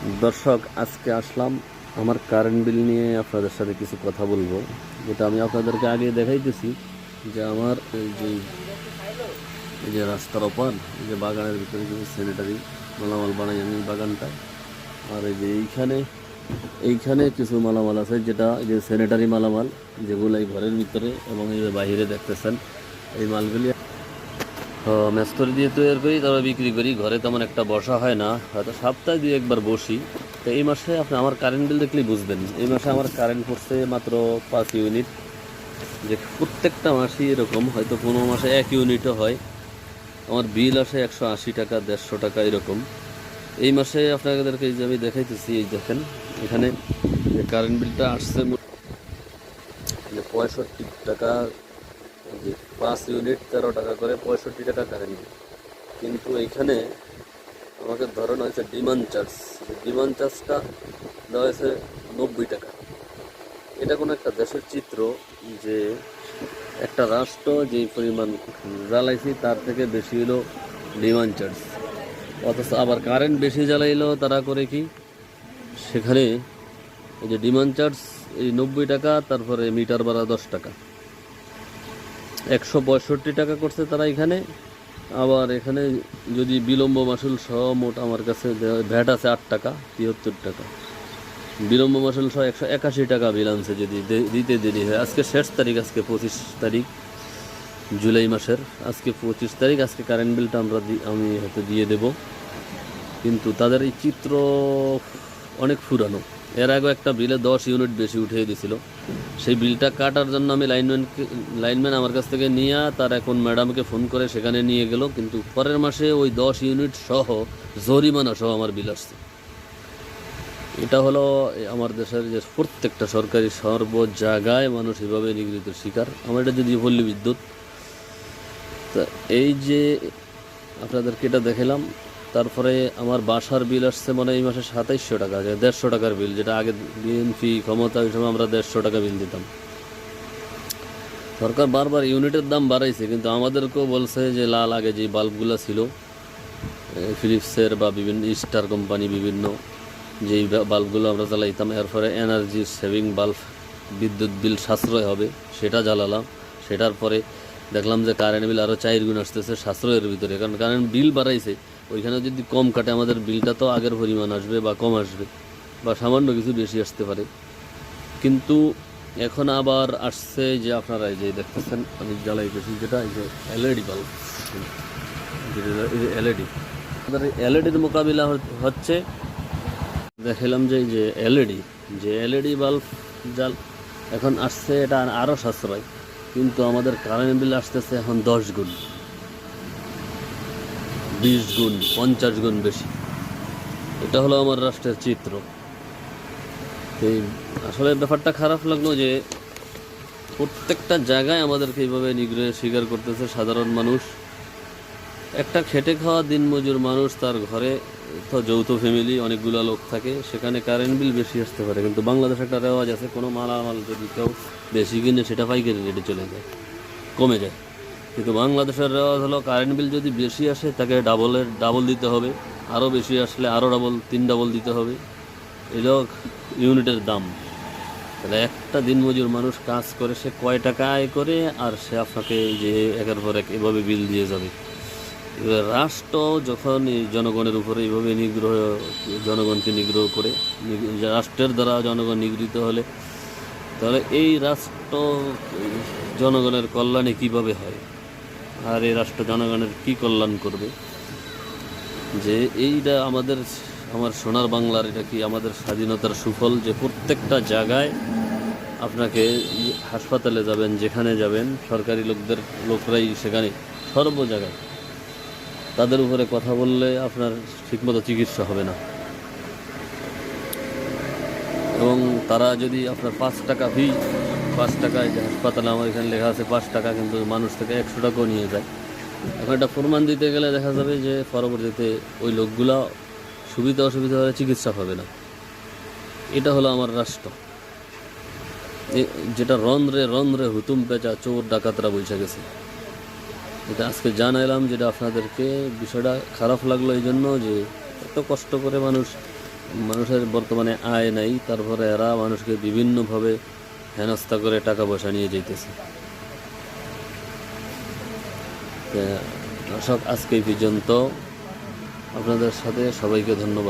দর্শক, আজকে আসলাম আমার কারেন্ট বিল নিয়ে আপনাদের সাথে কিছু কথা বলব, যেটা আমি আপনাদেরকে আগে দেখাইতেছি যে আমার এই যে এই যে রাস্তার ওপার, এই যে বাগানের ভিতরে কিছু স্যানিটারি মালামাল বানাই আমি বাগানটা, আর এই যে এইখানে এইখানে কিছু মালামাল আছে যেটা যে স্যানিটারি মালামাল যেগুলো এই ঘরের ভিতরে এবং এই যে বাইরে দেখতেছেন, এই মালগুলি মেস্তরি দিয়ে তৈরি করি, তারপর বিক্রি করি। ঘরে তেমন একটা বসা হয় না। হয়তো সপ্তাহে দিয়ে একবার বসি। তো এই মাসে আপনি আমার কারেন্ট বিল দেখলেই বুঝবেন। এই মাসে আমার কারেন্ট পড়ছে মাত্র পাঁচ ইউনিট যে প্রত্যেকটা মাসেই এরকম, হয়তো কোনো মাসে এক ইউনিটও হয়। আমার বিল আসে একশো আশি টাকা, দেড়শো টাকা এরকম। এই মাসে আপনাদেরকে এই যে আমি দেখাইতেছি, এই দেখেন, এখানে যে কারেন্ট বিলটা আসছে পঁয়ষট্টি টাকা পাঁচ ইউনিট তেরো টাকা করে, পঁয়ষট্টি টাকা কারেন্ট কিন্তু এইখানে আমাকে ধরানো হয়েছে ডিমান্ড চার্জ ডিমান্ড চার্জটা দেওয়া হয়েছে নব্বই টাকা। এটা কোনো একটা দেশের চিত্র যে একটা রাষ্ট্র যেই পরিমাণ জ্বালাইছি, তার থেকে বেশি হলো ডিমান্ড চার্জ অথচ আবার কারেন্ট বেশি জ্বালাইলো, তারা করে কি? সেখানে এই যে ডিমান্ড চার্জ এই নব্বই টাকা, তারপরে মিটার ভাড়া দশ টাকা। একশো পঁয়ষট্টি টাকা করছে তারা এখানে। আবার এখানে যদি বিলম্ব মাসুল সহ মোট আমার কাছে ভ্যাট আছে আট টাকা, তিয়াত্তর টাকা। বিলম্ব মাসুল সহ একশো একাশি টাকা বিল আনছে যদি দিতে দেরি হয়। আজকে শেষ তারিখ, আজকে পঁচিশ তারিখ, জুলাই মাসের। আজকে পঁচিশ তারিখ, আজকে কারেন্ট বিলটা আমরা আমি হয়তো দিয়ে দেব। কিন্তু তাদের এই চিত্র অনেক ফুরানো এর আগে একটা বিলে দশ ইউনিট বেশি উঠিয়ে দিছিল সেই বিলটা কাটার জন্য আমি লাইনম্যানকে লাইনম্যান আমার কাছ থেকে নিয়ে তার এখন ম্যাডামকে ফোন করে সেখানে নিয়ে গেল। কিন্তু পরের মাসে ওই দশ ইউনিট সহ জরিমানা সহ আমার বিল আসছে। এটা হলো আমার দেশের যে প্রত্যেকটা সরকারি সর্ব জায়গায় মানুষ এভাবে নিগৃহীত শিকার। আমার এটা যদি পল্লী বিদ্যুৎ। তা এই যে আপনাদেরকে এটা দেখালাম তারপরে আমার বাসার বিল আসছে মানে এই মাসে সাতাইশশো টাকা, যে দেড়শো টাকার বিল, যেটা আগে বিএনপি ক্ষমতা, ওই সময় আমরা দেড়শো টাকা বিল দিতাম। সরকার বারবার ইউনিটের দাম বাড়াইছে, কিন্তু আমাদেরকেও বলছে যে লাল আগে যে বাল্বগুলো ছিল ফিলিপসের বা বিভিন্ন স্টার কোম্পানি বিভিন্ন যেই বাল্বগুলো আমরা জ্বালাইতাম এর ফলে এনার্জি সেভিং বাল্ব বিদ্যুৎ বিল সাশ্রয় হবে, সেটা জ্বালালাম। সেটার পরে দেখলাম যে কারেন্ট বিল আরও চার গুণ আসতেছে সাশ্রয়ের ভিতরে, কারণ কারেন্ট বিল বাড়াইছে। ওইখানে যদি কম কাটে, আমাদের বিলটা তো আগের পরিমাণ আসবে বা কম আসবে, বা সামান্য কিছু বেশি আসতে পারে। কিন্তু এখন আবার আসছে যে আপনারা এই যে দেখতেছেন, আমি জ্বালাইতেছি যেটা, এই যে এলইডি বাল্ব এলইডি আমাদের এলইডির মোকাবিলা হচ্ছে দেখালাম যে এই যে এলইডি যে এলইডি বাল্ব জাল এখন আসছে এটা আরও সাশ্রয়, কিন্তু আমাদের কারেন্ট বিল আসতেছে এখন দশ গুণ। বিশ গুণ, পঞ্চাশ গুণ বেশি। এটা হলো আমার রাষ্ট্রের চিত্র। এই আসলে ব্যাপারটা খারাপ লাগল যে প্রত্যেকটা জায়গায় আমাদেরকে এইভাবে নিগ্রহে স্বীকার করতেছে সাধারণ মানুষ। একটা খেটে খাওয়া দিনমজুর মানুষ তার ঘরে তো যৌথ ফ্যামিলি, অনেকগুলো লোক থাকে, সেখানে কারেন্ট বিল বেশি আসতে পারে। কিন্তু বাংলাদেশ একটা রেওয়াজ আছে, কোনো মালামাল যদি কেউ বেশি কিনে সেটা পাইকারি রেটে চলে যায়, কমে যায়। কিন্তু বাংলাদেশের রেওয়াজ হলো কারেন্ট বিল যদি বেশি আসে, তাকে ডাবলের ডাবল দিতে হবে। আরও বেশি আসলে আরও ডাবল তিন ডাবল দিতে হবে। এলো ইউনিটের দাম। তাহলে একটা দিনমজুর মানুষ কাজ করে, সে কয় টাকা আয় করে, আর সে আপনাকে যে একের পর এক এভাবে বিল দিয়ে যাবে। এবার রাষ্ট্র যখন এই জনগণের উপরে এইভাবে নিগ্রহ, জনগণকে নিগ্রহ করে রাষ্ট্রের দ্বারা জনগণ নিগৃহীত হলে, তাহলে এই রাষ্ট্র জনগণের কল্যাণে কীভাবে হয়? আর এই রাষ্ট্র জনগণের কি কল্যাণ করবে? যে এইটা আমাদের, আমার সোনার বাংলার, এটা কি আমাদের স্বাধীনতার সুফল? যে প্রত্যেকটা জায়গায় আপনাকে হাসপাতালে যাবেন, যেখানে যাবেন, সরকারি লোকদের, লোকরাই সেখানে, সর্ব জায়গায়। তাদের উপরে কথা বললে আপনার ঠিকমতো চিকিৎসা হবে না। এবং তারা যদি আপনার পাঁচ টাকা ফি পাঁচ টাকায় যে হাসপাতালে আমার এখানে লেখা আছে পাঁচ টাকা, কিন্তু মানুষ থেকে একশো টাকাও নিয়ে যায়। এখন একটা প্রমাণ দিতে গেলে দেখা যাবে যে পরবর্তীতে ওই লোকগুলা সুবিধা অসুবিধা হলে চিকিৎসা পাবে না। এটা হলো আমার রাষ্ট্র। যেটা রন্ধ্রে রন্ধ্রে হুতুম পেঁচা চোর ডাকাতরা বসে গেছে। এটা আজকে জানাইলাম যেটা আপনাদেরকে, বিষয়টা খারাপ লাগল এই জন্য যে এত কষ্ট করে মানুষ, মানুষের বর্তমানে আয় নাই, তারপরে এরা মানুষকে বিভিন্নভাবে হেনস্থা করে টাকা পয়সা নিয়ে যেতেছে দর্শক আজকে পর্যন্ত। আপনাদের সাথে সবাইকে ধন্যবাদ।